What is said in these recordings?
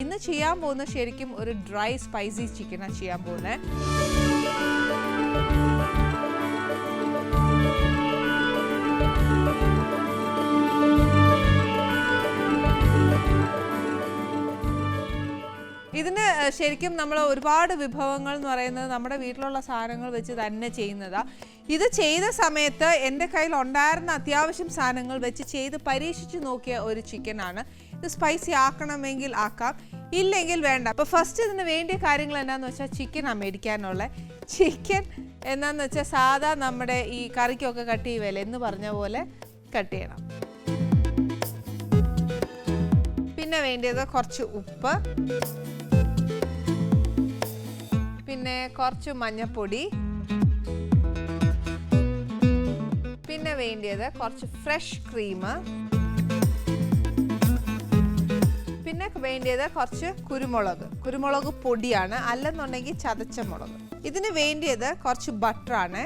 ഇന്ന് ചെയ്യാൻ പോകുന്ന ശരിക്കും ഒരു ഡ്രൈ സ്പൈസി ചിക്കനാണ് ചെയ്യാൻ പോകുന്നത് ഇതിന് ശരിക്കും നമ്മൾ ഒരുപാട് വിഭവങ്ങൾ എന്ന് പറയുന്നത് നമ്മുടെ വീട്ടിലുള്ള സാധനങ്ങൾ വെച്ച് തന്നെ ചെയ്യുന്നതാ. ഇത് ചെയ്ത സമയത്ത് എന്റെ കയ്യിൽ ഉണ്ടായിരുന്ന അത്യാവശ്യം സാധനങ്ങൾ വെച്ച് ചെയ്ത് പരീക്ഷിച്ച് നോക്കിയ ഒരു ചിക്കനാണ്. ഇത് സ്പൈസി ആക്കണമെങ്കിൽ ആക്കാം ഇല്ലെങ്കിൽ വേണ്ട. അപ്പോൾ ഫസ്റ്റ് ഇതിന് വേണ്ടിയ കാര്യങ്ങൾ എന്താണെന്ന് വെച്ചാൽ ചിക്കനാണ് മേടിക്കാനുള്ള. ചിക്കൻ എന്നാന്ന് വെച്ചാൽ സാധാ നമ്മുടെ ഈ കറിക്കൊക്കെ കട്ട് ചെയ്യുവല്ലേ എന്ന് പറഞ്ഞ പോലെ കട്ട് ചെയ്യണം. പിന്നെ വേണ്ടിയത് കുറച്ച് ഉപ്പ്. പിന്നെ കുറച്ച് മഞ്ഞപ്പൊടി. പിന്നെ വേണ്ടിയത് കുറച്ച് ഫ്രഷ് ക്രീം. പിന്നെ വേണ്ടിയത് കുറച്ച് കുരുമുളക്. കുരുമുളക് പൊടിയാണ്. അല്ലെന്നുണ്ടെങ്കിൽ ചതച്ച മുളക്. ഇതിന് വേണ്ടിയത് കുറച്ച് ബട്ടറാണ്.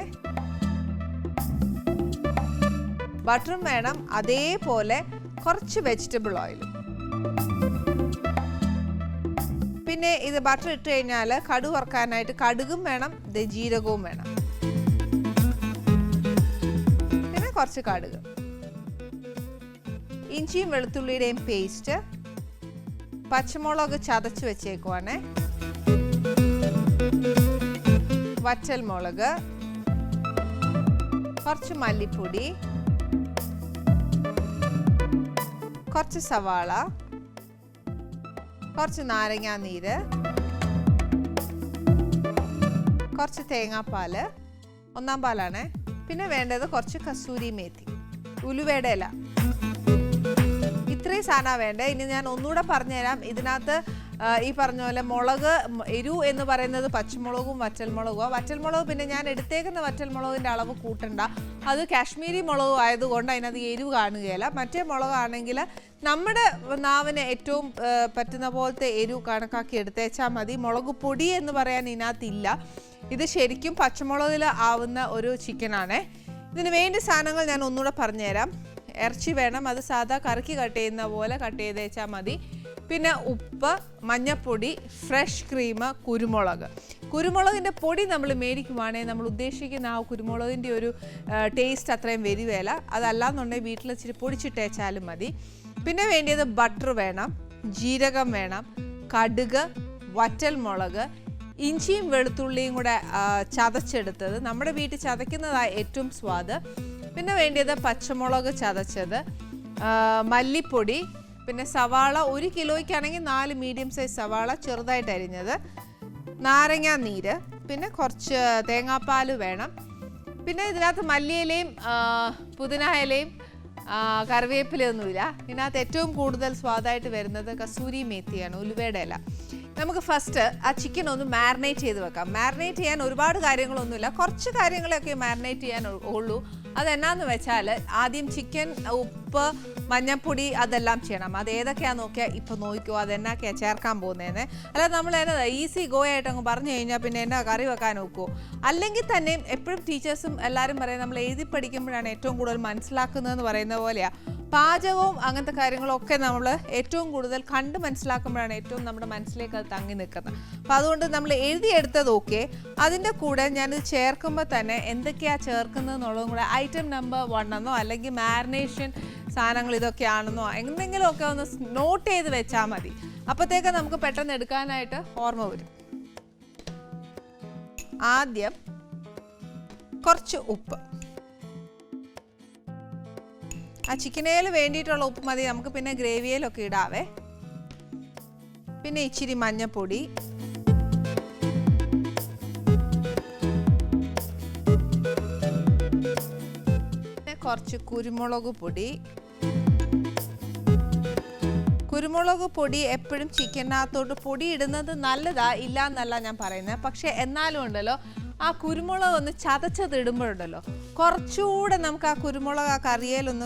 ബട്ടറും വേണം. അതേപോലെ കുറച്ച് വെജിറ്റബിൾ ഓയിലും. പിന്നെ ഇത് ബട്ടർ ഇട്ട് കഴിഞ്ഞാൽ കടു വറക്കാനായിട്ട് കടുകും വേണം ജീരകവും വേണം. പിന്നെ കുറച്ച് കടുക്. ഇഞ്ചിയും വെളുത്തുള്ളിയുടെയും പേസ്റ്റ് പച്ചമുളക് ചതച്ച് വെച്ചേക്കുവാണേ. വറ്റൽ മുളക്. കുറച്ച് മല്ലിപ്പൊടി. കുറച്ച് സവാള. കുറച്ച് നാരങ്ങാ നീര് കുറച്ച് തേങ്ങാപ്പാൽ ഒന്നാം പാലാണ്. പിന്നെ വേണ്ടത് കുറച്ച് കസൂരി മേത്തി. ഉലുവയുടെ ഇല. ഇത്രയും സാധനമാണ് വേണ്ടത്. ഇനി ഞാൻ ഒന്നുകൂടെ പറഞ്ഞുതരാം. ഇതിനകത്ത് ഈ പറഞ്ഞ പോലെ മുളക് എരു എന്ന് പറയുന്നത് പച്ചമുളകും വറ്റൽമുളകും വറ്റൽമുളക് പിന്നെ ഞാൻ എടുത്തേക്കുന്ന വറ്റൽമുളകിന്റെ അളവ് കൂട്ടണ്ട. അത് കാശ്മീരി മുളകും ആയതുകൊണ്ട് അതിനകത്ത് എരിവ് കാണുകയില്ല. മറ്റേ മുളകാണെങ്കിൽ നമ്മുടെ നാവിന് ഏറ്റവും പറ്റുന്ന പോലത്തെ എരിവ് കണക്കാക്കി എടുത്തേച്ചാൽ മതി. മുളക് പൊടി എന്ന് പറയാൻ ഇതിനകത്തില്ല. ഇത് ശരിക്കും പച്ചമുളകിൽ ആവുന്ന ഒരു ചിക്കനാണേ. ഇതിന് വേണ്ടി സാധനങ്ങൾ ഞാൻ ഒന്നുകൂടെ പറഞ്ഞുതരാം. ഇറച്ചി വേണം. അത് സാധാ കറക്കി കട്ട് ചെയ്യുന്ന പോലെ കട്ട് ചെയ്തേച്ചാൽ മതി. പിന്നെ ഉപ്പ് മഞ്ഞപ്പൊടി ഫ്രഷ് ക്രീം കുരുമുളക്. കുരുമുളകിന്റെ പൊടി നമ്മൾ മേടിക്കുവാണെങ്കിൽ നമ്മൾ ഉദ്ദേശിക്കുന്ന ആ കുരുമുളകിന്റെ ഒരു ടേസ്റ്റ് അത്രയും വരുവേല. അതല്ലാന്നുണ്ടെങ്കിൽ വീട്ടിൽ ഇച്ചിരി പൊടിച്ചിട്ടേച്ചാലും മതി. പിന്നെ വേണ്ടിയത് ബട്ടർ വേണം ജീരകം വേണം കടുക് വറ്റൽ മുളക് ഇഞ്ചിയും വെളുത്തുള്ളിയും കൂടെ ചതച്ചെടുത്തത്. നമ്മുടെ വീട്ടിൽ ചതയ്ക്കുന്നതാണ് ഏറ്റവും സ്വാദ്. പിന്നെ വേണ്ടിയത് പച്ചമുളക് ചതച്ചത് മല്ലിപ്പൊടി പിന്നെ സവാള ഒരു കിലോയ്ക്കാണെങ്കിൽ നാല് മീഡിയം സൈസ് സവാള ചെറുതായിട്ട് അരിഞ്ഞത്. നാരങ്ങ നീര് പിന്നെ കുറച്ച് തേങ്ങാപ്പാൽ വേണം. പിന്നെ ഇതിനകത്ത് മല്ലിയിലയും പുതിനായലയും കറിവേപ്പിലയൊന്നുമില്ല ഇതിനകത്ത് ഏറ്റവും കൂടുതൽ സ്വാദായിട്ട് വരുന്നത് കസൂരി മേത്തിയാണ് ഉലുവയുടെ ഇല. നമുക്ക് ഫസ്റ്റ് ആ ചിക്കൻ ഒന്ന് മാരിനേറ്റ് ചെയ്ത് വെക്കാം. മാരിനേറ്റ് ചെയ്യാൻ ഒരുപാട് കാര്യങ്ങളൊന്നുമില്ല. കുറച്ച് കാര്യങ്ങളൊക്കെ മാരിനേറ്റ് ചെയ്യാൻ ഉള്ളൂ. അതെന്നാന്ന് വെച്ചാൽ ആദ്യം ചിക്കൻ ഉപ്പ് മഞ്ഞപ്പൊടി അതെല്ലാം ചെയ്യണം. അത് ഏതൊക്കെയാന്ന് നോക്കിയാൽ ഇപ്പം നോക്കിക്കോ അതെന്നാക്കെയാണ് ചേർക്കാൻ പോകുന്നതെന്ന് അല്ല നമ്മൾ എന്നതാ ഈസി ഗോ ആയിട്ട് അങ്ങ് പറഞ്ഞു കഴിഞ്ഞാൽ പിന്നെ എന്നാ കറി വെക്കാൻ നോക്കുമോ അല്ലെങ്കിൽ തന്നെയും എപ്പോഴും ടീച്ചേഴ്സും എല്ലാവരും പറയും നമ്മൾ എഴുതി പഠിക്കുമ്പോഴാണ് ഏറ്റവും കൂടുതൽ മനസ്സിലാക്കുന്നതെന്ന് പറയുന്ന പോലെയാണ് പാചകവും അങ്ങനത്തെ കാര്യങ്ങളൊക്കെ നമ്മൾ ഏറ്റവും കൂടുതൽ കണ്ട് മനസ്സിലാക്കുമ്പോഴാണ് ഏറ്റവും നമ്മുടെ മനസ്സിലേക്ക് അത് തങ്ങി നിൽക്കുന്നത്. അപ്പോൾ അതുകൊണ്ട് നമ്മൾ എഴുതിയെടുത്തത് ഓക്കെ. അതിന്റെ കൂടെ ഞാനിത് ചേർക്കുമ്പോൾ തന്നെ എന്തൊക്കെയാണ് ചേർക്കുന്നത് എന്നുള്ളതും കൂടെ ഐറ്റം നമ്പർ വൺ എന്നോ അല്ലെങ്കിൽ മാരിനേഷൻ സാധനങ്ങൾ ഇതൊക്കെയാണെന്നോ എന്തെങ്കിലുമൊക്കെ ഒന്ന് നോട്ട് ചെയ്ത് വെച്ചാൽ മതി. അപ്പോഴത്തേക്ക് നമുക്ക് പെട്ടെന്ന് എടുക്കാനായിട്ട് ഓർമ്മ വരും. ആദ്യം കുറച്ച് ഉപ്പ്. ആ ചിക്കനേൽ വേണ്ടിയിട്ടുള്ള ഉപ്പ് മതി. നമുക്ക് പിന്നെ ഗ്രേവിയിലൊക്കെ ഇടാവേ. പിന്നെ ഇച്ചിരി മഞ്ഞപ്പൊടി. പിന്നെ കുറച്ച് കുരുമുളക് പൊടി. കുരുമുളക് പൊടി എപ്പോഴും ചിക്കനകത്തോട്ട് പൊടി ഇടുന്നത് നല്ലതാ ഇല്ല എന്നല്ല ഞാൻ പറയുന്നത് പക്ഷെ എന്നാലും ഉണ്ടല്ലോ ആ കുരുമുളക് ഒന്ന് ചതച്ചത് ഇടുമ്പോഴുണ്ടല്ലോ കുറച്ചുകൂടെ നമുക്ക് ആ കുരുമുളക് ആ കറിയിലൊന്ന്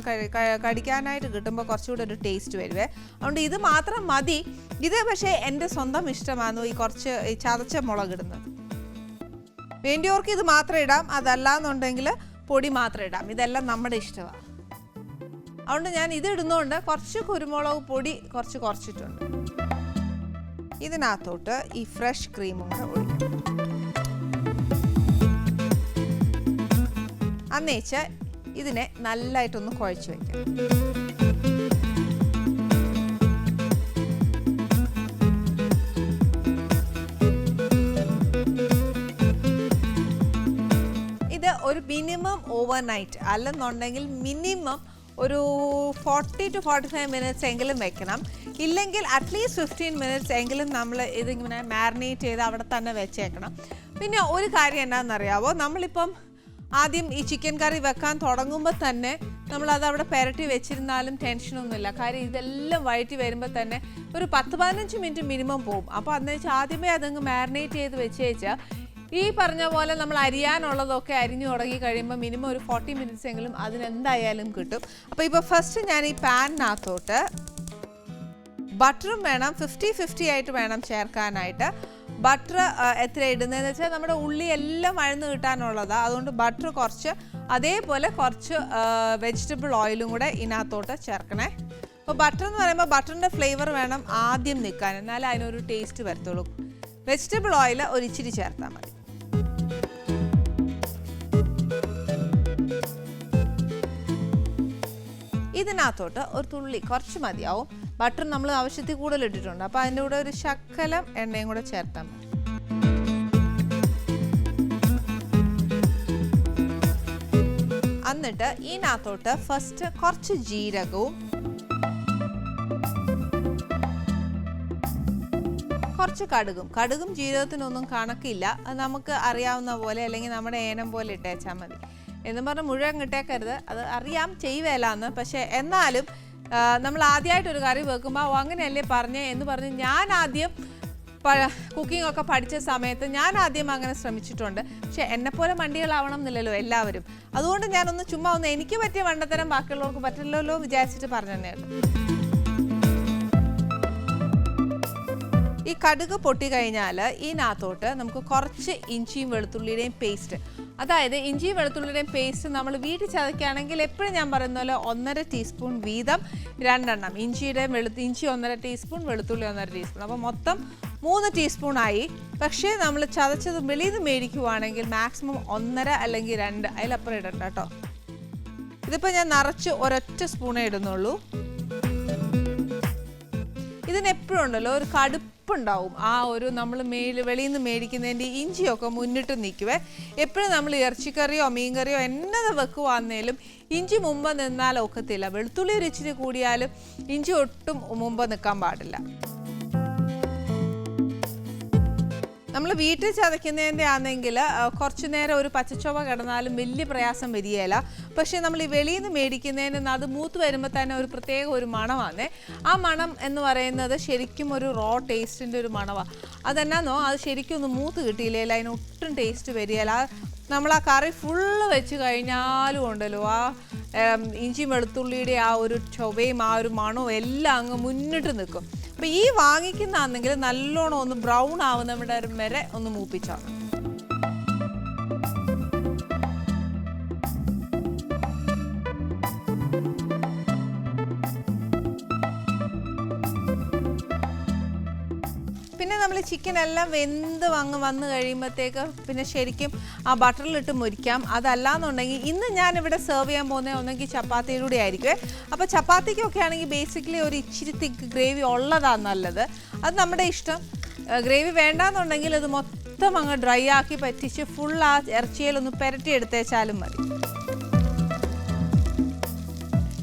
കടിക്കാനായിട്ട് കിട്ടുമ്പോൾ കുറച്ചുകൂടെ ഒരു ടേസ്റ്റ് വരുവേ. അതുകൊണ്ട് ഇത് മാത്രം മതി. ഇത് പക്ഷേ എന്റെ സ്വന്തം ഇഷ്ടമാണ് ഈ കുറച്ച് ഈ ചതച്ച മുളക് ഇടുന്നത്. വേണ്ടിയവർക്ക് ഇത് മാത്രം ഇടാം. അതല്ല എന്നുണ്ടെങ്കിൽ പൊടി മാത്രം ഇടാം. ഇതെല്ലാം നമ്മുടെ ഇഷ്ടമാണ്. അതുകൊണ്ട് ഞാൻ ഇത് ഇടുന്നതുകൊണ്ട് കുറച്ച് കുരുമുളക് പൊടി കുറച്ച് കുറച്ചിട്ടുണ്ട്. ഇതിനകത്തോട്ട് ഈ ഫ്രഷ് ക്രീമും കൂടെ ഒഴിക്കും. അന്നേച്ച് ഇതിനെ നല്ലതായിട്ടൊന്ന് കുഴച്ച് വയ്ക്കാം ഇത് ഒരു മിനിമം ഓവർ നൈറ്റ് അല്ലെന്നുണ്ടെങ്കിൽ മിനിമം ഒരു forty to forty five minutes എങ്കിലും വെക്കണം. ഇല്ലെങ്കിൽ അറ്റ്ലീസ്റ്റ് ഫിഫ്റ്റീൻ മിനിറ്റ്സ് എങ്കിലും നമ്മൾ ഇതിങ്ങനെ മാരിനേറ്റ് ചെയ്ത് അവിടെ തന്നെ വെച്ചേക്കണം. പിന്നെ ഒരു കാര്യം എന്താണെന്നറിയാവോ നമ്മളിപ്പം ആദ്യം ഈ ചിക്കൻ കറി വെക്കാൻ തുടങ്ങുമ്പോൾ തന്നെ നമ്മൾ അത് അവിടെ പെരട്ടി വെച്ചിരുന്നാലും ടെൻഷനൊന്നുമില്ല കാര്യം ഇതെല്ലാം വഴറ്റി വരുമ്പോൾ തന്നെ ഒരു പത്ത് പതിനഞ്ച് മിനിറ്റ് മിനിമം പോകും അപ്പോൾ അന്ന് വെച്ചാൽ ആദ്യമേ അതങ്ങ് മാരിനേറ്റ് ചെയ്ത് വെച്ചേച്ചാൽ ഈ പറഞ്ഞ പോലെ നമ്മൾ അരിയാനുള്ളതൊക്കെ അരിഞ്ഞു തുടങ്ങി കഴിയുമ്പോൾ മിനിമം ഒരു ഫോർട്ടി മിനിറ്റ്സ് എങ്കിലും അതിനെന്തായാലും കിട്ടും. അപ്പോൾ ഇപ്പോൾ ഫസ്റ്റ് ഞാൻ ഈ പാനിനകത്തോട്ട് ബട്ടറും വേണം ഫിഫ്റ്റി ഫിഫ്റ്റി ആയിട്ട് വേണം ചേർക്കാനായിട്ട്. ബട്ടർ എത്ര ഇടുന്നതെന്ന് വെച്ചാൽ നമ്മുടെ ഉള്ളി എല്ലാം വഴന്ന് കിട്ടാനുള്ളതാണ് അതുകൊണ്ട് ബട്ടർ കുറച്ച് അതേപോലെ കുറച്ച് വെജിറ്റബിൾ ഓയിലും കൂടെ ഇതിനകത്തോട്ട് ചേർക്കണേ. അപ്പോൾ ബട്ടർ എന്ന് പറയുമ്പോൾ ബട്ടറിന്റെ ഫ്ലേവർ വേണം ആദ്യം നിൽക്കാൻ എന്നാലേ അതിനൊരു ടേസ്റ്റ് വരത്തുള്ളൂ. വെജിറ്റബിൾ ഓയിൽ ഒരു ഇച്ചിരി ചേർത്താൽ മതി. ഇതിനകത്തോട്ട് ഒരു തുള്ളി കുറച്ച് മതിയാവും. ബട്ടർ നമ്മൾ ആവശ്യത്തിൽ കൂടുതൽ ഇട്ടിട്ടുണ്ട്. അപ്പോൾ അതിന്റെ കൂടെ ഒരു ശക്കലം എണ്ണയും കൂടെ ചേർത്താൽ മതി. എന്നിട്ട് ഇതിനകത്തോട്ട് ഫസ്റ്റ് കുറച്ച് ജീരകവും കുറച്ച് കടുകും. കടുകും ജീരകത്തിനൊന്നും കണക്കില്ല. അത് നമുക്ക് അറിയാവുന്ന പോലെ അല്ലെങ്കിൽ നമ്മുടെ ഏനം പോലെ ഇട്ടേച്ചാൽ മതി. എന്ന് പറഞ്ഞ് മുഴുവൻ കിട്ടേക്കരുത് അത് അറിയാം ചെയ്യുവേലാന്ന് പക്ഷേ എന്നാലും നമ്മൾ ആദ്യമായിട്ട് ഒരു കറി വെക്കുമ്പോൾ "ഓ, അങ്ങനെയല്ലേ പറഞ്ഞേ? എന്ന് പറഞ്ഞ് ഞാൻ ആദ്യം കുക്കിംഗ് ഒക്കെ പഠിച്ച സമയത്ത് ഞാൻ ആദ്യം അങ്ങനെ ശ്രമിച്ചിട്ടുണ്ട്. പക്ഷെ എന്നെപ്പോലെ മണ്ടികളാവണം എന്നില്ലല്ലോ എല്ലാവരും. അതുകൊണ്ട് ഞാനൊന്ന് ചുമ്മാ ഒന്ന് എനിക്ക് പറ്റിയ വണ്ടത്തരം ബാക്കിയുള്ളവർക്ക് പറ്റില്ലല്ലോ വിചാരിച്ചിട്ട് പറഞ്ഞു തന്നെ ഈ കടുക് പൊട്ടി കഴിഞ്ഞാൽ ഇതിനകത്തോട്ട് നമുക്ക് കുറച്ച് ഇഞ്ചിയും വെളുത്തുള്ളിയുടെയും പേസ്റ്റ് അതായത് ഇഞ്ചിയും വെളുത്തുള്ളിയുടെയും പേസ്റ്റ് നമ്മൾ വീട്ടിൽ ചതയ്ക്കുകയാണെങ്കിൽ എപ്പോഴും ഞാൻ പറയുന്ന പോലെ ഒന്നര ടീസ്പൂൺ വീതം രണ്ടെണ്ണം. ഇഞ്ചിയുടെ വെളു ഇഞ്ചി ഒന്നര ടീസ്പൂൺ വെളുത്തുള്ളി ഒന്നര ടീസ്പൂൺ അപ്പോൾ മൊത്തം മൂന്ന് ടീസ്പൂൺ ആയി. പക്ഷേ നമ്മൾ ചതച്ചത് വെളിയിൽ നിന്ന് മേടിക്കുവാണെങ്കിൽ മാക്സിമം ഒന്നര അല്ലെങ്കിൽ രണ്ട്. അതിലപ്പുറം ഇടണ്ട കേട്ടോ. ഇതിപ്പോൾ ഞാൻ നിറച്ച് ഒരൊറ്റ സ്പൂണേ ഇടുന്നുള്ളൂ. ഇതിന് എപ്പോഴും ഉണ്ടല്ലോ ഒരു കടുപ്പുണ്ടാവും ആ ഒരു നമ്മൾ മേൽ വെളിയിൽ നിന്ന് മേടിക്കുന്നതിന്റെ ഇഞ്ചിയൊക്കെ മുന്നിട്ട് നിൽക്കുവേ എപ്പോഴും നമ്മൾ ഇറച്ചിക്കറിയോ മീൻകറിയോ എന്നത് വെക്കുവാന്നേലും ഇഞ്ചി മുമ്പ് നിന്നാൽ ഒക്കത്തില്ല. വെളുത്തുള്ളി ഒരു ഇച്ചിരി കൂടിയാലും ഇഞ്ചി ഒട്ടും മുമ്പ് നിൽക്കാൻ പാടില്ല. നമ്മൾ വീട്ടിൽ ചതയ്ക്കുന്നതിന്റെ ആണെങ്കിൽ കുറച്ചു നേരം ഒരു പച്ചച്ചൊവ കിടന്നാലും വലിയ പ്രയാസം വരികയില്ല. പക്ഷേ നമ്മൾ ഈ വെളിയിൽ നിന്ന് മേടിക്കുന്നതിന് അത് മൂത്ത് വരുമ്പോൾ തന്നെ ഒരു പ്രത്യേക ഒരു മണമാണ് ആ മണം എന്ന് പറയുന്നത് ശരിക്കും ഒരു റോ ടേസ്റ്റിന്റെ ഒരു മണമാണ് അതെന്നാന്നോ അത് ശരിക്കും ഒന്ന് മൂത്ത് കിട്ടിയില്ല അതിന് ഒട്ടും ടേസ്റ്റ് വരികയില്ല. നമ്മൾ ആ കറി ഫുള്ള് വെച്ച് കഴിഞ്ഞാലും ഉണ്ടല്ലോ ആ ഇഞ്ചി വെളുത്തുള്ളിയുടെ ആ ഒരു ചൊവയും ആ ഒരു മണവും എല്ലാം അങ്ങ് മുന്നിട്ട് നിൽക്കും അപ്പോൾ ഈ വാങ്ങിക്കുന്നതാണെങ്കിൽ നല്ലോണം ഒന്ന് ബ്രൗൺ ആവുന്നവിടെ വരെ ഒന്ന് മൂപ്പിച്ചാണ് ചിക്കൻ എല്ലാം വെന്ത് വന്ന് വന്ന് കഴിയുമ്പോഴത്തേക്ക് പിന്നെ ശരിക്കും ആ ബട്ടറിലിട്ട് മുരിക്കാം. അതല്ലാന്നുണ്ടെങ്കിൽ ഇന്ന് ഞാൻ ഇവിടെ സെർവ് ചെയ്യാൻ പോകുന്നത് ഒന്നെങ്കിൽ ചപ്പാത്തിയിലൂടെ ആയിരിക്കും അപ്പോൾ ചപ്പാത്തിക്കൊക്കെ ആണെങ്കിൽ ബേസിക്കലി ഒരു ഇച്ചിരി തിക്ക് ഗ്രേവി ഉള്ളതാണ് നല്ലത്. അത് നമ്മുടെ ഇഷ്ടം. ഗ്രേവി വേണ്ടാന്നുണ്ടെങ്കിൽ അത് മൊത്തം അങ്ങ് ഡ്രൈ ആക്കി പറ്റിച്ച് ഫുൾ ആ ഇറച്ചിയിലൊന്ന് പുരട്ടി എടുത്തേച്ചാലും മതി.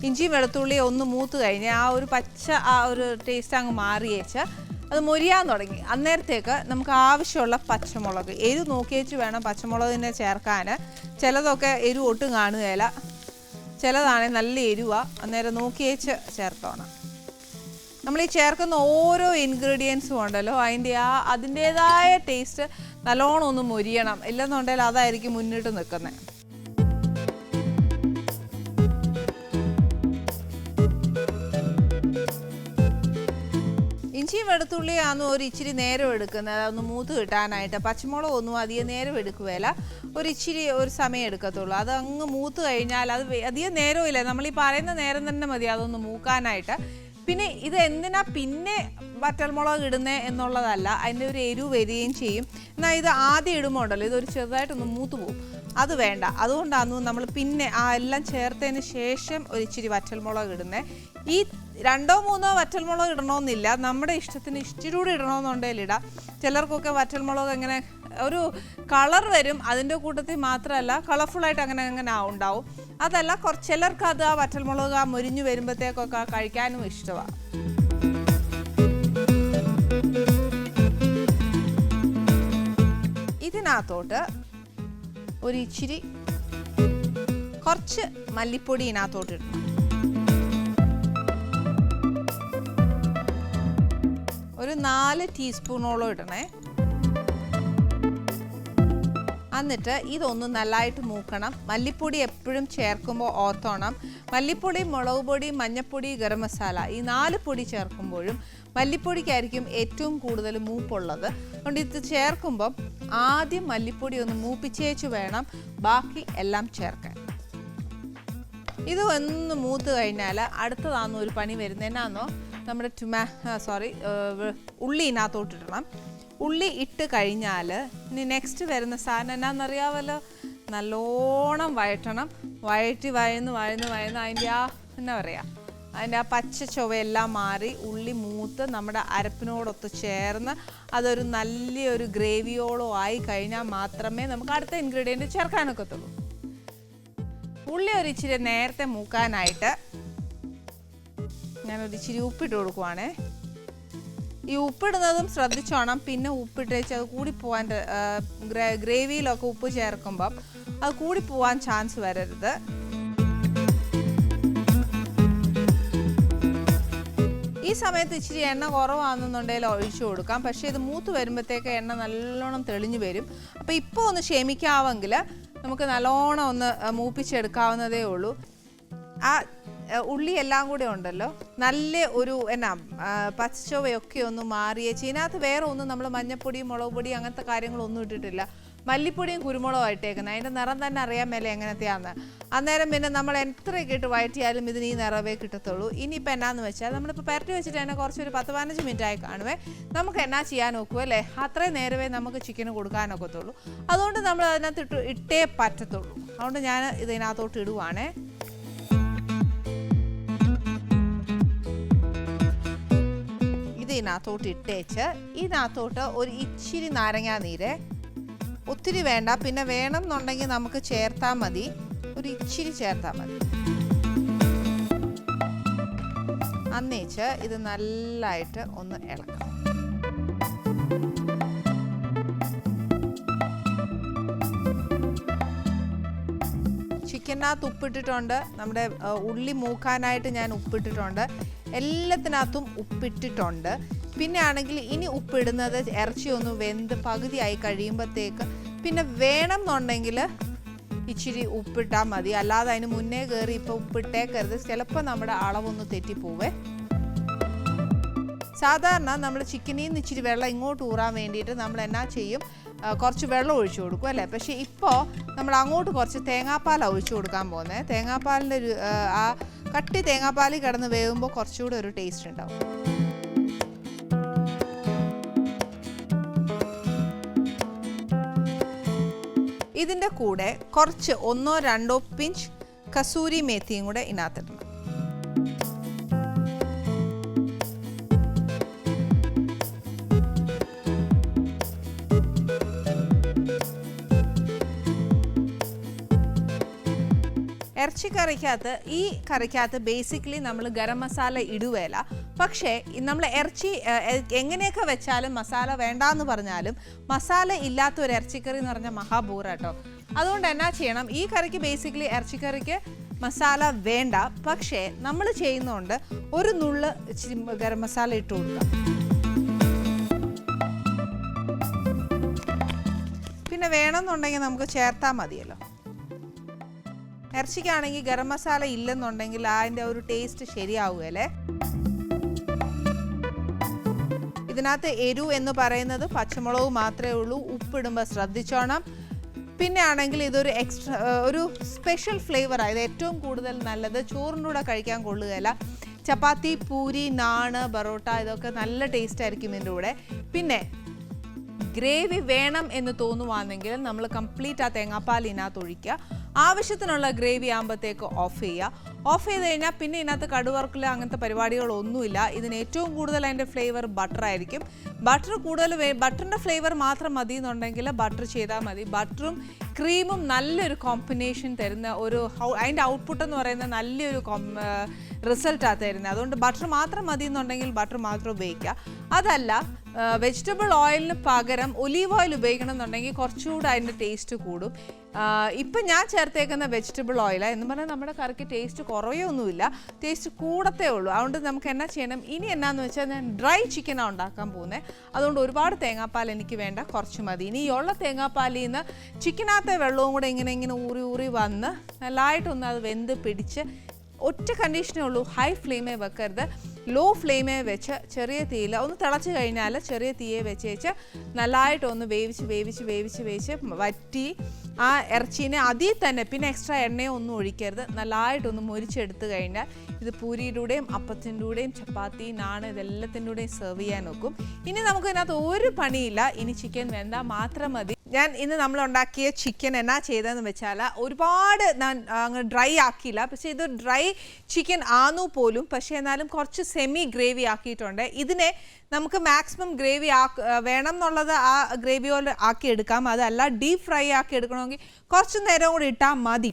ഇഞ്ചിയും വെളുത്തുള്ളിയും ഒന്ന് മൂത്ത് കഴിഞ്ഞ് ആ ഒരു പച്ച ആ ഒരു ടേസ്റ്റ് അങ്ങ് മാറിയേച്ച് അത് മുരിയാൻ തുടങ്ങി. അന്നേരത്തേക്ക് നമുക്ക് ആവശ്യമുള്ള പച്ചമുളക്. എരു നോക്കിയേച്ച് വേണം പച്ചമുളകിനെ ചേർക്കാൻ. ചിലതൊക്കെ എരു ഒട്ടും കാണുകയില്ല. ചിലതാണെങ്കിൽ നല്ല എരുവ. അന്നേരം നോക്കിയേച്ച് ചേർത്തോണം. നമ്മൾ ഈ ചേർക്കുന്ന ഓരോ ഇൻഗ്രീഡിയൻസും ഉണ്ടല്ലോ. അതിന്റെ ആ അതിന്റേതായ ടേസ്റ്റ് നല്ലോണം ഒന്ന് മുരിയണം. ഇല്ലെന്നുണ്ടെങ്കിൽ അതായിരിക്കും മുന്നിട്ട് നിൽക്കുന്നത്. വെളുത്തുള്ളിയാണ് ഒരു ഇച്ചിരി നേരം എടുക്കുന്നത്. അതൊന്ന് മൂത്ത് കിട്ടാനായിട്ട് പച്ചമുളക് ഒന്നും അധികം നേരം എടുക്കുകയില്ല. ഒരു ഇച്ചിരി ഒരു സമയം എടുക്കത്തുള്ളൂ. അത് അങ്ങ് മൂത്ത് കഴിഞ്ഞാൽ അത് അധികം നേരമില്ല നമ്മൾ ഈ പറയുന്ന നേരം തന്നെ മതി അതൊന്ന് മൂക്കാനായിട്ട്. പിന്നെ ഇത് എന്തിനാ പിന്നെ വറ്റൽമുളക് ഇടുന്നേ എന്നുള്ളതല്ല അതിന്റെ ഒരു എരിവ് വരികയും ചെയ്യും. എന്നാൽ ഇത് ആദ്യം ഇടുമ്പോൾ ഉണ്ടല്ലോ ഇതൊരു ചെറുതായിട്ടൊന്ന് മൂത്ത് പോകും അത് വേണ്ട. അതുകൊണ്ടാണ് നമ്മൾ പിന്നെ ആ എല്ലാം ചേർത്തതിന് ശേഷം ഒരു ഇച്ചിരി വറ്റൽമുളക് ഇടുന്നത് ഈ രണ്ടോ മൂന്നോ വറ്റൽമുളക് ഇടണമെന്നില്ല നമ്മുടെ ഇഷ്ടത്തിന് ഇച്ചിരി കൂടി ഇടണമെന്നുണ്ടെങ്കിൽ ഇടാം ചിലർക്കൊക്കെ വറ്റൽമുളക് എങ്ങനെ ഒരു കളർ വരും. അതിന്റെ കൂട്ടത്തിൽ മാത്രമല്ല കളർഫുള്ളായിട്ട് അങ്ങനെ അങ്ങനെ ഉണ്ടാവും. അതല്ല കുറച്ച് ചിലർക്ക് അത് ആ വറ്റൽമുളക് ആ മുരിഞ്ഞു വരുമ്പോഴത്തേക്കൊക്കെ കഴിക്കാനും ഇഷ്ടമാണ് ഇതിനകത്തോട്ട് ഒരു ഇച്ചിരി കുറച്ച് മല്ലിപ്പൊടി ഇതിനകത്തോട്ട് ഇടണം. ഒരു നാല് ടീസ്പൂണോളം ഇടണേ. എന്നിട്ട് ഇതൊന്ന് നല്ലതായിട്ട് മൂക്കണം. മല്ലിപ്പൊടി എപ്പോഴും ചേർക്കുമ്പോൾ ഓർത്തോണം. മല്ലിപ്പൊടി മുളക് പൊടി മഞ്ഞൾപ്പൊടി ഗരം മസാല ഈ നാല് പൊടി ചേർക്കുമ്പോഴും മല്ലിപ്പൊടിക്കായിരിക്കും ഏറ്റവും കൂടുതൽ മൂപ്പുള്ളത്. അതുകൊണ്ട് ഇത് ചേർക്കുമ്പം ആദ്യം മല്ലിപ്പൊടി ഒന്ന് മൂപ്പിച്ചേച്ച് വേണം ബാക്കി എല്ലാം ചേർക്കാൻ. ഇത് ഒന്ന് മൂത്ത് കഴിഞ്ഞാൽ അടുത്തതാണെന്ന് ഒരു പണി വരുന്നത് എന്നാന്നോ? നമ്മുടെ ടുമാ സോറി ഉള്ളി ഇതിനകത്തോട്ട് ഇടണം. ഉള്ളി ഇട്ട് കഴിഞ്ഞാൽ ഇനി നെക്സ്റ്റ് വരുന്ന സാധനം എന്നാണെന്നറിയാമല്ലോ നല്ലോണം വഴറ്റണം. വഴറ്റി വയന്ന് വയന്ന് വയന്ന് അതിന്റെ ആ എന്നാ പറയുക അതിന്റെ ആ പച്ച ചുവയെല്ലാം മാറി ഉള്ളി മൂത്ത് നമ്മുടെ അരപ്പിനോടൊത്ത് ചേർന്ന് അതൊരു നല്ലൊരു ഗ്രേവിയോളോ ആയി കഴിഞ്ഞാൽ മാത്രമേ നമുക്ക് അടുത്ത ഇൻഗ്രീഡിയന്റ് ചേർക്കാനൊക്കത്തുള്ളൂ. ഉള്ളി ഒരു ഇച്ചിരി നേരത്തെ മൂക്കാനായിട്ട് ഞാനൊരു ഇച്ചിരി ഉപ്പിട്ട് കൊടുക്കുവാണേ. ഈ ഉപ്പിടുന്നതും ശ്രദ്ധിച്ചോണം. പിന്നെ ഉപ്പിട്ടേച്ച് അത് കൂടി പോകാൻ ഗ്രേവിയിലൊക്കെ ഉപ്പ് ചേർക്കുമ്പം അത് കൂടി പോകാൻ ചാൻസ് വരരുത്. ഈ സമയത്ത് ഇച്ചിരി എണ്ണ കുറവാണെന്നുണ്ടെങ്കിൽ ഒഴിച്ചു കൊടുക്കാം. പക്ഷേ ഇത് മൂത്ത് വരുമ്പോഴത്തേക്ക് എണ്ണ നല്ലോണം തെളിഞ്ഞു വരും. അപ്പോൾ ഇപ്പോൾ ഒന്ന് ക്ഷമിക്കാമെങ്കിൽ നമുക്ക് നല്ലോണം ഒന്ന് മൂപ്പിച്ചെടുക്കാവുന്നതേ ഉള്ളൂ. ആ, ഉള്ളി എല്ലാം കൂടെ ഉണ്ടല്ലോ. നല്ല ഒരു എന്നാ പച്ചവയൊക്കെ ഒന്ന് മാറിയ ചീനകത്ത് വേറെ ഒന്നും നമ്മൾ മഞ്ഞപ്പൊടിയും മുളക് പൊടി അങ്ങനത്തെ കാര്യങ്ങളൊന്നും ഇട്ടിട്ടില്ല. മല്ലിപ്പൊടിയും കുരുമുളകും ഇട്ടേക്കുന്നത് അതിന്റെ നിറം തന്നെ അറിയാൻ മേലെ എങ്ങനത്തെയാന്ന്. അന്നേരം പിന്നെ നമ്മൾ എത്രയൊക്കെ ഇട്ട് വഴറ്റിയാലും ഇതിന് ഈ നിറവേ കിട്ടത്തുള്ളൂ. ഇനിയിപ്പോൾ എന്നാന്ന് വെച്ചാൽ നമ്മളിപ്പോൾ പുരട്ടി വെച്ചിട്ട് തന്നെ കുറച്ചൊരു പത്ത് പതിനഞ്ച് മിനിറ്റ് ആയി കാണുവേ. നമുക്ക് എന്നാ ചെയ്യാൻ നോക്കുക അല്ലേ? അത്രയും നേരമേ നമുക്ക് ചിക്കന് കൊടുക്കാനൊക്കത്തുള്ളൂ അതുകൊണ്ട് നമ്മൾ അതിനകത്ത് ഇട്ട് ഇട്ടേ പറ്റത്തുള്ളൂ. അതുകൊണ്ട് ഞാൻ ഇതിനകത്തോട്ട് ഇടുവാണേ. ഇതിനകത്തോട്ട് ഇട്ടേച്ച് ഇതിനകത്തോട്ട് ഒരു ഇച്ചിരി നാരങ്ങാ നീര് ഒത്തിരി വേണ്ട പിന്നെ വേണം എന്നുണ്ടെങ്കിൽ നമുക്ക് ചേർത്താൽ മതി ഒരു ഇച്ചിരി ചേർത്താൽ മതി. അന്നേച്ച് ഇത് നല്ലതായിട്ട് ഒന്ന് ഇളക്കണം. ചിക്കനകത്ത് ഉപ്പിട്ടിട്ടുണ്ട് നമ്മുടെ ഉള്ളി മൂക്കാനായിട്ട് ഞാൻ ഉപ്പിട്ടിട്ടുണ്ട്. എല്ലാത്തിനകത്തും ഉപ്പിട്ടിട്ടുണ്ട്. പിന്നെ ആണെങ്കിൽ ഇനി ഉപ്പിടുന്നത് ഇറച്ചി ഒന്ന് വെന്ത് പകുതിയായി കഴിയുമ്പോഴത്തേക്ക് പിന്നെ വേണം എന്നുണ്ടെങ്കിൽ ഇച്ചിരി ഉപ്പിട്ടാൽ മതി. അല്ലാതെ അതിന് മുന്നേ കയറി ഇപ്പോൾ ഉപ്പിട്ടേക്കരുത്. ചിലപ്പോൾ നമ്മുടെ അളവൊന്ന് തെറ്റിപ്പോവേ. സാധാരണ നമ്മൾ ചിക്കനിൽ നിന്ന് ഇച്ചിരി വെള്ളം ഇങ്ങോട്ട് ഊറാൻ വേണ്ടിയിട്ട് നമ്മൾ എന്നാ ചെയ്യും? കുറച്ച് വെള്ളം ഒഴിച്ചു കൊടുക്കും അല്ലേ? പക്ഷേ ഇപ്പോൾ നമ്മൾ അങ്ങോട്ട് കുറച്ച് തേങ്ങാപ്പാലാണ് ഒഴിച്ചു കൊടുക്കാൻ പോകുന്നത്. തേങ്ങാപ്പാലിന്റെ ആ കട്ടി തേങ്ങാപ്പാലിൽ കിടന്ന് വേവുമ്പോൾ കുറച്ചുകൂടെ ഒരു ടേസ്റ്റ് ഉണ്ടാവും. ഇതിന്റെ കൂടെ കുറച്ച് ഒന്നോ രണ്ടോ പിഞ്ച് കസൂരി മേത്തിയും കൂടെ ഇതിനകത്തിടണം. ഇറച്ചിക്കറിക്കകത്ത് ഈ കറിക്കകത്ത് ബേസിക്കലി നമ്മൾ ഗരം മസാല ഇടുവേല. പക്ഷേ നമ്മൾ ഇറച്ചി എങ്ങനെയൊക്കെ വെച്ചാലും മസാല വേണ്ടാന്ന് പറഞ്ഞാലും മസാല ഇല്ലാത്ത ഒരു ഇറച്ചിക്കറി എന്ന് പറഞ്ഞാൽ മഹാബൂറ കേട്ടോ അതുകൊണ്ട് എന്നാ ചെയ്യണം? ഈ കറിക്ക് ബേസിക്കലി ഇറച്ചിക്കറിക്ക് മസാല വേണ്ട. പക്ഷേ നമ്മൾ ചെയ്യുന്നതുകൊണ്ട് ഒരു നുള്ള് ഗരം മസാല ഇട്ട് കൊടുക്കാം. പിന്നെ വേണമെന്നുണ്ടെങ്കിൽ നമുക്ക് ചേർത്താൽ മതിയല്ലോ. ഇറച്ചിക്കാണെങ്കിൽ ഗരം മസാല ഇല്ലെന്നുണ്ടെങ്കിൽ അതിന്റെ ഒരു ടേസ്റ്റ് ശരിയാവുകയല്ലേ? ഇതിനകത്ത് എരു എന്ന് പറയുന്നത് പച്ചമുളക് മാത്രമേ ഉള്ളൂ. ഉപ്പിടുമ്പോൾ ശ്രദ്ധിച്ചോണം. പിന്നെ ആണെങ്കിൽ ഇതൊരു എക്സ്ട്രാ ഒരു സ്പെഷ്യൽ ഫ്ലേവർ ഇത് ഏറ്റവും കൂടുതൽ നല്ലത് ചോറിന്റെ കൂടെ കഴിക്കാൻ കൊള്ളുകയില്ല. ചപ്പാത്തി പൂരി നാണ് ബറോട്ട ഇതൊക്കെ നല്ല ടേസ്റ്റ് ആയിരിക്കും ഇതിന്റെ കൂടെ. പിന്നെ ഗ്രേവി വേണം എന്ന് തോന്നുവാണെങ്കിൽ നമ്മൾ കംപ്ലീറ്റ് ആ തേങ്ങാപ്പാൽ ഇതിനകത്ത് ഒഴിക്കുക. ആവശ്യത്തിനുള്ള ഗ്രേവി ആകുമ്പോഴത്തേക്ക് ഓഫ് ചെയ്യുക. ഓഫ് ചെയ്ത് കഴിഞ്ഞാൽ പിന്നെ ഇതിനകത്ത് കടുവർക്കിൽ അങ്ങനത്തെ പരിപാടികളൊന്നുമില്ല. ഇതിന് ഏറ്റവും കൂടുതൽ അതിന്റെ ഫ്ലേവർ ബട്ടർ ആയിരിക്കും. ബട്ടർ കൂടുതൽ ബട്ടറിന്റെ ഫ്ലേവർ മാത്രം മതി എന്നുണ്ടെങ്കിൽ ബട്ടർ ചെയ്താൽ മതി ബട്ടറും ക്രീമും നല്ലൊരു കോമ്പിനേഷൻ തരുന്ന ഒരു അതിന്റെ ഔട്ട്പുട്ട് എന്ന് പറയുന്ന നല്ലൊരു റിസൾട്ടാണ് തരുന്നത്. അതുകൊണ്ട് ബട്ടർ മാത്രം മതി എന്നുണ്ടെങ്കിൽ ബട്ടർ മാത്രം ഉപയോഗിക്കുക. അതല്ല വെജിറ്റബിൾ ഓയിലിന് പകരം ഒലീവ് ഓയിൽ ഉപയോഗിക്കണം എന്നുണ്ടെങ്കിൽ കുറച്ചുകൂടെ അതിന്റെ ടേസ്റ്റ് കൂടും. ഇപ്പം ഞാൻ ചേർത്തേക്കുന്ന വെജിറ്റബിൾ ഓയിലാണ് എന്ന് പറഞ്ഞാൽ നമ്മുടെ കറിക്ക് ടേസ്റ്റ് കുറയൊന്നുമില്ല ടേസ്റ്റ് കൂടത്തേ ഉള്ളൂ. അതുകൊണ്ട് നമുക്ക് എന്നാ ചെയ്യണം? ഇനി എന്നാന്ന് വെച്ചാൽ ഞാൻ ഡ്രൈ ചിക്കനാണ് ഉണ്ടാക്കാൻ പോകുന്നത് അതുകൊണ്ട് ഒരുപാട് തേങ്ങാപ്പാൽ എനിക്ക് വേണ്ട. കുറച്ച് മതി. ഇനി ഉള്ള തേങ്ങാപ്പാലിൽ നിന്ന് ചിക്കനകത്തെ വെള്ളവും കൂടെ ഇങ്ങനെ ഇങ്ങനെ ഊറി ഊറി വന്ന് നല്ലതായിട്ടൊന്ന് അത് വെന്ത് പിടിച്ച് ഒറ്റ കണ്ടീഷനേ ഉള്ളൂ. ഹൈ ഫ്ലെയിമേ വെക്കരുത്. ലോ ഫ്ലെയിമേ വെച്ച് ചെറിയ തീയിൽ ഒന്ന് തിളച്ച് കഴിഞ്ഞാൽ ചെറിയ തീയെ വെച്ച് വെച്ച് നല്ലതായിട്ടൊന്ന് വേവിച്ച് വേവിച്ച് വേവിച്ച് വേവിച്ച് വറ്റി ആ ഇറച്ചീനെ അതിൽ തന്നെ പിന്നെ എക്സ്ട്രാ എണ്ണയോ ഒന്നും ഒഴിക്കരുത്. നല്ലതായിട്ടൊന്ന് മുരിച്ചെടുത്ത് കഴിഞ്ഞാൽ ഇത് പൂരിയുടെയും അപ്പത്തിന്റെയും ചപ്പാത്തി നാണ് ഇതെല്ലാത്തിന്റെയും സെർവ് ചെയ്യാൻ നോക്കും ഇനി നമുക്ക് ഇതിനകത്ത് ഒരു പണിയില്ല. ഇനി ചിക്കൻ വെന്താൽ മാത്രം മതി. ഞാൻ ഇന്ന് നമ്മൾ ഉണ്ടാക്കിയ ചിക്കൻ എന്നാ ചെയ്തതെന്ന് വെച്ചാൽ ഒരുപാട് ഞാൻ അങ്ങ് ഡ്രൈ ആക്കിയില്ല. പക്ഷേ ഇത് ഡ്രൈ ചിക്കൻ ആന്നു പോലും പക്ഷേ എന്നാലും കുറച്ച് സെമി ഗ്രേവി ആക്കിയിട്ടുണ്ട്. ഇതിനെ നമുക്ക് മാക്സിമം ഗ്രേവി ആക്ക വേണം എന്നുള്ളത് ആ ഗ്രേവി പോലെ ആക്കി എടുക്കാം. അതല്ല ഡീപ് ഫ്രൈ ആക്കി എടുക്കണമെങ്കിൽ കുറച്ച് നേരം കൂടി ഇട്ടാൽ മതി.